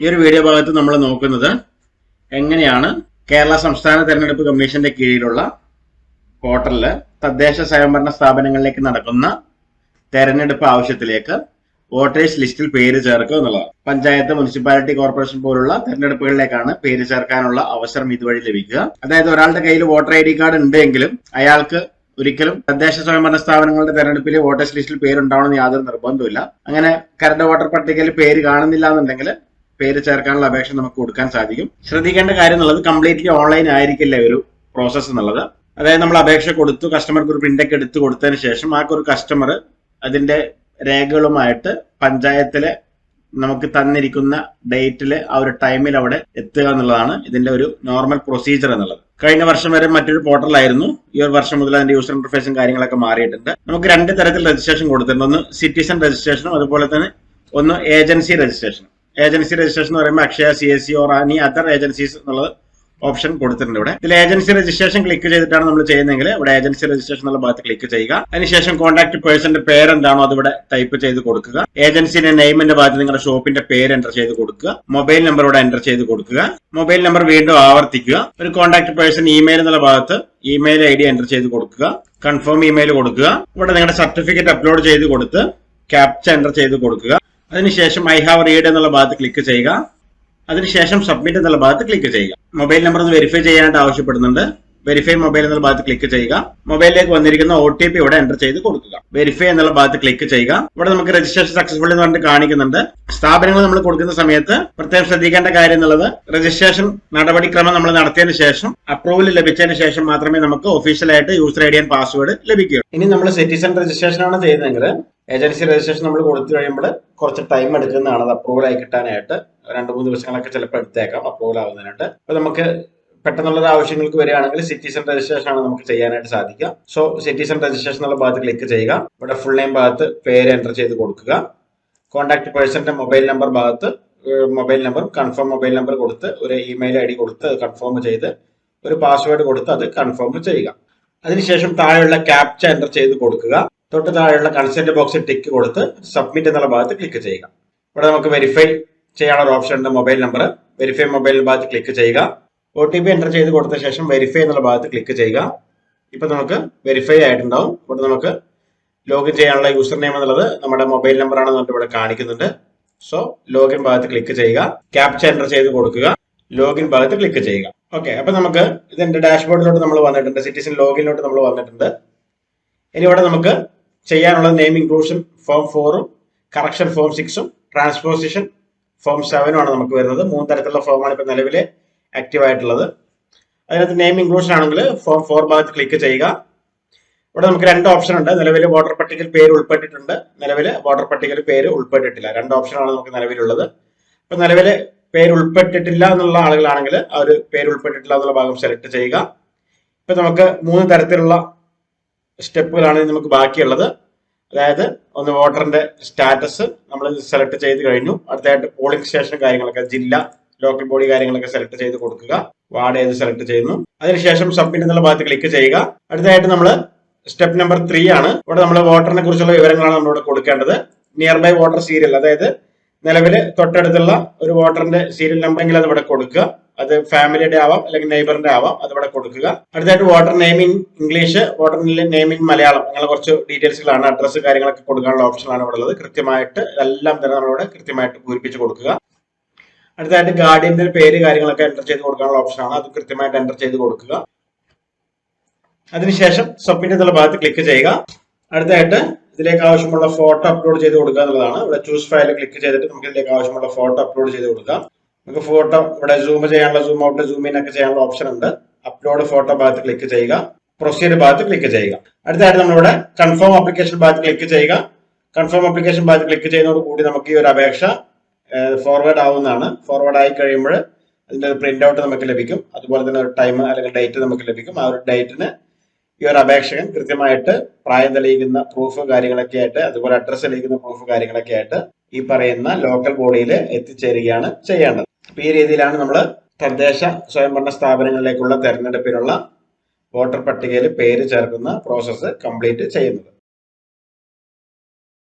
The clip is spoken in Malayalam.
ഈ ഒരു വീഡിയോ ഭാഗത്ത് നമ്മൾ നോക്കുന്നത് എങ്ങനെയാണ് കേരള സംസ്ഥാന തെരഞ്ഞെടുപ്പ് കമ്മീഷന്റെ കീഴിലുള്ള പോർട്ടലിൽ തദ്ദേശ സ്വയംഭരണ സ്ഥാപനങ്ങളിലേക്ക് നടക്കുന്ന തെരഞ്ഞെടുപ്പ് ആവശ്യത്തിലേക്ക് വോട്ടേഴ്സ് ലിസ്റ്റിൽ പേര് ചേർക്കുക എന്നുള്ളതാണ്. പഞ്ചായത്ത് മുനിസിപ്പാലിറ്റി കോർപ്പറേഷൻ പോലുള്ള തെരഞ്ഞെടുപ്പുകളിലേക്കാണ് പേര് ചേർക്കാനുള്ള അവസരം ഇതുവഴി ലഭിക്കുക. അതായത് ഒരാളുടെ കയ്യിൽ വോട്ടർ ഐ ഡി കാർഡ് ഉണ്ടെങ്കിലും അയാൾക്ക് ഒരിക്കലും തദ്ദേശ സ്വയംഭരണ സ്ഥാപനങ്ങളുടെ തെരഞ്ഞെടുപ്പിൽ വോട്ടേഴ്സ് ലിസ്റ്റിൽ പേരുണ്ടാവണമെന്ന് യാതൊരു നിർബന്ധമില്ല അങ്ങനെ കരട് വോട്ടർ പട്ടികയിൽ പേര് കാണുന്നില്ല എന്നുണ്ടെങ്കിൽ പേര് ചേർക്കാനുള്ള അപേക്ഷ നമുക്ക് കൊടുക്കാൻ സാധിക്കും. ശ്രദ്ധിക്കേണ്ട കാര്യം എന്നുള്ളത് കംപ്ലീറ്റ്ലി ഓൺലൈൻ ആയിരിക്കില്ല ഒരു പ്രോസസ്സ് എന്നുള്ളത്. അതായത് നമ്മൾ അപേക്ഷ കൊടുത്തു കസ്റ്റമർക്ക് ഒരു പ്രിന്റൊക്കെ എടുത്ത് കൊടുത്തതിന് ശേഷം ആ ഒരു കസ്റ്റമർ അതിന്റെ രേഖകളുമായിട്ട് പഞ്ചായത്തിലെ നമുക്ക് തന്നിരിക്കുന്ന ഡേറ്റിൽ ആ ഒരു ടൈമിൽ അവിടെ എത്തുക എന്നുള്ളതാണ് ഇതിന്റെ ഒരു നോർമൽ പ്രൊസീജിയർ എന്നുള്ളത്. കഴിഞ്ഞ വർഷം വരെ മറ്റൊരു പോർട്ടലായിരുന്നു ഈ ഒരു വർഷം മുതൽ അതിന്റെ യൂസർ ഇന്റർഫേസും കാര്യങ്ങളൊക്കെ മാറിയിട്ടുണ്ട്. നമുക്ക് രണ്ട് തരത്തിൽ രജിസ്ട്രേഷൻ കൊടുത്തിട്ടുണ്ട്. ഒന്ന് സിറ്റിസൺ രജിസ്ട്രേഷനും അതുപോലെ തന്നെ ഒന്ന് ഏജൻസി രജിസ്ട്രേഷനും ഏജൻസി രജിസ്ട്രേഷൻ എന്ന് പറയുമ്പോൾ Akshaya CSC or any other Ani other agencies എന്നുള്ളത് ഓപ്ഷൻ കൊടുത്തിട്ടുണ്ട് ഇവിടെ. ഇതിൽ ഏജൻസി രജിസ്ട്രേഷൻ ക്ലിക്ക് ചെയ്തിട്ടാണ് നമ്മൾ ചെയ്യുന്നതെങ്കിൽ ഇവിടെ ഏജൻസി രജിസ്ട്രേഷൻ എന്നുള്ള ഭാഗത്ത് ക്ലിക്ക് ചെയ്യുക. അതിനുശേഷം കോൺടാക്ട് പേഴ്സന്റെ പേരെന്താണോ അത് ഇവിടെ ടൈപ്പ് ചെയ്ത് കൊടുക്കുക. ഏജൻസിന്റെ നെയിമിന്റെ ഭാഗത്ത് നിങ്ങളുടെ ഷോപ്പിന്റെ പേര് എന്റർ ചെയ്ത് കൊടുക്കുക. മൊബൈൽ നമ്പർ ഇവിടെ എന്റർ ചെയ്ത് കൊടുക്കുക. മൊബൈൽ നമ്പർ വീണ്ടും ആവർത്തിക്കുക. ഒരു കോൺടാക്ട് പേഴ്സൺ ഇമെയിൽ എന്നുള്ള ഭാഗത്ത് ഇമെയിൽ ഐ ഡി എന്റർ ചെയ്ത് കൊടുക്കുക. കൺഫേം ഇമെയിൽ കൊടുക്കുക. ഇവിടെ നിങ്ങളുടെ സർട്ടിഫിക്കറ്റ് അപ്ലോഡ് ചെയ്ത് കൊടുത്ത് ക്യാപ്ച എന്റർ ചെയ്ത് കൊടുക്കുക. അതിനുശേഷം ഐ ഹാവ് റീഡ് എന്നുള്ള ഭാഗത്ത് ക്ലിക്ക് ചെയ്യുക. അതിനുശേഷം സബ്മിറ്റ് എന്നുള്ള ഭാഗത്ത് ക്ലിക്ക് ചെയ്യുക. മൊബൈൽ നമ്പർ ഒന്ന് വെരിഫൈ ചെയ്യാനായിട്ട് ആവശ്യപ്പെടുന്നുണ്ട്. വെരിഫൈ മൊബൈൽ എന്നുള്ള ഭാഗത്ത് ക്ലിക്ക് ചെയ്യുക. മൊബൈലിലേക്ക് വന്നിരിക്കുന്ന ഒ ടി പി ഇവിടെ എന്റർ ചെയ്ത് കൊടുക്കുക. വെരിഫൈ എന്നുള്ള ഭാഗത്ത് ക്ലിക്ക് ചെയ്യുക. ഇവിടെ നമുക്ക് രജിസ്ട്രേഷൻ സക്സസ്ഫുൾ എന്ന് പറഞ്ഞിട്ട് കാണിക്കുന്നുണ്ട്. സ്ഥാപനങ്ങൾ നമ്മൾ കൊടുക്കുന്ന സമയത്ത് പ്രത്യേകം ശ്രദ്ധിക്കേണ്ട കാര്യം എന്നുള്ളത് രജിസ്ട്രേഷൻ നടപടിക്രമം നമ്മൾ നടത്തിയതിനു ശേഷം അപ്രൂവൽ ലഭിച്ചതിന് ശേഷം മാത്രമേ നമുക്ക് ഒഫീഷ്യലായിട്ട് user I D and password ലഭിക്കുകയുള്ളൂ. ഇനി നമ്മൾ സിറ്റിസൺ രജിസ്ട്രേഷൻ ആണ് ചെയ്യുന്നതെങ്കിൽ ഏജൻസി രജിസ്ട്രേഷൻ നമ്മൾ കൊടുത്തു കഴിയുമ്പോൾ കുറച്ച് ടൈം എടുക്കുന്നതാണ് അത് അപ്രൂവൽ ആയി കിട്ടാനായിട്ട്. രണ്ട് മൂന്ന് ദിവസങ്ങളൊക്കെ ചിലപ്പോൾ എടുത്തേക്കാം അപ്രൂവൽ ആവുന്നതിനായിട്ട്. അപ്പൊ നമുക്ക് പെട്ടെന്നുള്ള ആവശ്യങ്ങൾക്ക് വരികയാണെങ്കിൽ സിറ്റിസൺ രജിസ്ട്രേഷൻ ആണ് നമുക്ക് ചെയ്യാനായിട്ട് സാധിക്കുക. സോ സിറ്റിസൺ രജിസ്ട്രേഷൻ എന്നുള്ള ഭാഗത്ത് ക്ലിക്ക് ചെയ്യുക. ഇവിടെ ഫുൾ നെയിം ഭാഗത്ത് പേര് എന്റർ ചെയ്ത് കൊടുക്കുക. കോൺടാക്ട് പേഴ്സന്റെ മൊബൈൽ നമ്പർ ഭാഗത്ത് mobile number confirm mobile number കൊടുത്ത് ഒരു ഇമെയിൽ ഐ ഡി കൊടുത്ത് അത് കൺഫേം ചെയ്ത് ഒരു പാസ്വേഡ് കൊടുത്ത് അത് കൺഫേം ചെയ്യുക. അതിനുശേഷം താഴെയുള്ള ക്യാപ്ച എന്റർ ചെയ്ത് കൊടുക്കുക. തൊട്ട് താഴെയുള്ള കൺസെന്റ് ബോക്സിൽ ടിക്ക് കൊടുത്ത് സബ്മിറ്റ് എന്നുള്ള ഭാഗത്ത് ക്ലിക്ക് ചെയ്യുക. ഇവിടെ നമുക്ക് വെരിഫൈ ചെയ്യാനുള്ള ഓപ്ഷൻ ഉണ്ട് മൊബൈൽ നമ്പർ വെരിഫൈ മൊബൈൽ ഭാഗത്ത് ക്ലിക്ക് ചെയ്യുക. ഒ ടി പി എന്റർ ചെയ്ത് കൊടുത്ത ശേഷം വെരിഫൈ എന്നുള്ള ഭാഗത്ത് ക്ലിക്ക് ചെയ്യുക. ഇപ്പൊ നമുക്ക് വെരിഫൈ ആയിട്ടുണ്ടാവും. ഇവിടെ നമുക്ക് ലോഗിൻ ചെയ്യാനുള്ള യൂസർ നെയിം എന്നുള്ളത് നമ്മുടെ മൊബൈൽ നമ്പർ ആണെന്ന് ഇവിടെ കാണിക്കുന്നുണ്ട്. സോ ലോഗിൻ ഭാഗത്ത് ക്ലിക്ക് ചെയ്യുക. ക്യാപ്ച എന്റർ ചെയ്ത് കൊടുക്കുക. ലോഗിൻ ഭാഗത്ത് ക്ലിക്ക് ചെയ്യുക. ഓക്കെ അപ്പൊ നമുക്ക് ഇതിന്റെ ഡാഷ്ബോർഡിലോട്ട് നമ്മൾ വന്നിട്ടുണ്ട്. സിറ്റിസൺ ലോഗിനിലോട്ട് നമ്മൾ വന്നിട്ടുണ്ട്. ഇനി ഇവിടെ നമുക്ക് ചെയ്യാനുള്ള നെയിം ഇൻക്ലൂഷൻ ഫോം ഫോറും കറക്ഷൻ ഫോം സിക്സും ട്രാൻസ്പോസിഷൻ ഫോം സെവനും ആണ് നമുക്ക് വരുന്നത്. മൂന്ന് തരത്തിലുള്ള ഫോമാണ് ഇപ്പോൾ നിലവിൽ ആക്റ്റീവ് ആയിട്ടുള്ളത്. അതിനകത്ത് നെയിം ഇൻക്ലൂഷൻ ആണെങ്കിൽ ഫോം ഫോർ ഭാഗത്ത് ക്ലിക്ക് ചെയ്യുക. ഇവിടെ നമുക്ക് രണ്ട് ഓപ്ഷൻ ഉണ്ട്. നിലവിൽ വോട്ടർ പട്ടികയിൽ പേര് ഉൾപ്പെട്ടിട്ടുണ്ട്. നിലവിൽ വോട്ടർ പട്ടികയിൽ പേര് ഉൾപ്പെട്ടിട്ടില്ല. രണ്ട് ഓപ്ഷനാണ് നമുക്ക് നിലവിലുള്ളത്. അപ്പം നിലവിൽ പേര് ഉൾപ്പെട്ടിട്ടില്ല എന്നുള്ള ആളുകളാണെങ്കിൽ ആ ഒരു പേര് ഉൾപ്പെട്ടിട്ടില്ല എന്നുള്ള ഭാഗം സെലക്ട് ചെയ്യുക. ഇപ്പം നമുക്ക് മൂന്ന് തരത്തിലുള്ള സ്റ്റെപ്പുകളാണ് നമുക്ക് ബാക്കിയുള്ളത്. അതായത് ഒന്ന് വോട്ടറിന്റെ സ്റ്റാറ്റസ് നമ്മൾ സെലക്ട് ചെയ്ത് കഴിഞ്ഞു. അടുത്തായിട്ട് പോളിംഗ് സ്റ്റേഷൻ കാര്യങ്ങളൊക്കെ ജില്ല ലോക്കൽ ബോഡി കാര്യങ്ങളൊക്കെ സെലക്ട് ചെയ്ത് കൊടുക്കുക. വാർഡ് ഏത് സെലക്ട് ചെയ്യുന്നു. അതിനുശേഷം സബ്മിറ്റ് എന്നുള്ള ഭാഗത്ത് ക്ലിക്ക് ചെയ്യുക. അടുത്തതായിട്ട് നമ്മൾ സ്റ്റെപ്പ് നമ്പർ ത്രീ ആണ്. ഇവിടെ നമ്മൾ വോട്ടറിനെ കുറിച്ചുള്ള വിവരങ്ങളാണ് നമ്മളിവിടെ കൊടുക്കേണ്ടത്. നിയർ ബൈ വോട്ടർ സീരിയൽ അതായത് നിലവിൽ തൊട്ടടുത്തുള്ള ഒരു വോട്ടറിന്റെ സീരിയൽ നമ്പറെങ്കിൽ അത് ഇവിടെ കൊടുക്കുക. അത് ഫാമിലിയുടെ ആവാം അല്ലെങ്കിൽ നെയ്ബറിന്റെ ആവാം അത് ഇവിടെ കൊടുക്കുക. അടുത്തായിട്ട് voter name in English voter name in Malayalam. അങ്ങനെ കുറച്ച് ഡീറ്റെയിൽസുകളാണ് അഡ്രസ്സ് കാര്യങ്ങളൊക്കെ കൊടുക്കാനുള്ള ഓപ്ഷനാണ് ഇവിടെ ഉള്ളത്. കൃത്യമായിട്ട് എല്ലാം തന്നെ നമ്മളിവിടെ കൃത്യമായിട്ട് പൂരിപ്പിച്ച് കൊടുക്കുക. അടുത്തായിട്ട് ഗാർഡിയന്റെ പേര് കാര്യങ്ങളൊക്കെ എന്റർ ചെയ്ത് കൊടുക്കാനുള്ള ഓപ്ഷനാണ്. അത് കൃത്യമായിട്ട് എന്റർ ചെയ്ത് കൊടുക്കുക. അതിനുശേഷം സബ്മിറ്റ് എന്നുള്ള ഭാഗത്ത് ക്ലിക്ക് ചെയ്യുക. അടുത്തായിട്ട് ഇതിലേക്ക് ആവശ്യമുള്ള ഫോട്ടോ അപ്ലോഡ് ചെയ്ത് കൊടുക്കുക എന്നുള്ളതാണ്. ഇവിടെ ചൂസ് ഫയൽ ക്ലിക്ക് ചെയ്തിട്ട് നമുക്ക് ഇതിലേക്ക് ആവശ്യമുള്ള ഫോട്ടോ അപ്ലോഡ് ചെയ്ത് കൊടുക്കാം. നമുക്ക് ഫോട്ടോ ഇവിടെ സൂം ചെയ്യാനുള്ള സൂം ഔട്ട് സൂം ഇൻ ഒക്കെ ചെയ്യാനുള്ള ഓപ്ഷൻ ഉണ്ട്. അപ്ലോഡ് ഫോട്ടോ ഭാഗത്ത് ക്ലിക്ക് ചെയ്യുക. പ്രൊസീഡ് ഭാഗത്ത് ക്ലിക്ക് ചെയ്യുക. അടുത്തായിട്ട് നമ്മളിവിടെ കൺഫേം അപ്ലിക്കേഷൻ ഭാഗത്ത് ക്ലിക്ക് ചെയ്യുക. കൺഫേം അപ്ലിക്കേഷൻ ഭാഗത്ത് ക്ലിക്ക് ചെയ്യുന്നതോട് കൂടി നമുക്ക് ഈ ഒരു അപേക്ഷ ഫോർവേഡ് ആവുന്നതാണ്. ഫോർവേഡ് ആയി കഴിയുമ്പോൾ അതിന്റെ പ്രിന്റ് ഔട്ട് നമുക്ക് ലഭിക്കും. അതുപോലെ തന്നെ ഒരു ടൈം അല്ലെങ്കിൽ ഡേറ്റ് നമുക്ക് ലഭിക്കും. ആ ഒരു ഡേറ്റിന് ഈ ഒരു അപേക്ഷകൻ കൃത്യമായിട്ട് പ്രായം തെളിയിക്കുന്ന പ്രൂഫ് കാര്യങ്ങളൊക്കെ ആയിട്ട് അതുപോലെ അഡ്രസ്സ് തെളിയിക്കുന്ന പ്രൂഫ് കാര്യങ്ങളൊക്കെ ആയിട്ട് ഈ പറയുന്ന ലോക്കൽ ബോഡിയിൽ എത്തിച്ചേരുകയാണ് ചെയ്യേണ്ടത്. ഈ രീതിയിലാണ് നമ്മൾ തദ്ദേശ സ്വയംഭരണ സ്ഥാപനങ്ങളിലേക്കുള്ള തെരഞ്ഞെടുപ്പിനുള്ള വോട്ടർ പട്ടികയിൽ പേര് ചേർക്കുന്ന പ്രോസസ്സ് കംപ്ലീറ്റ് ചെയ്യുന്നത്.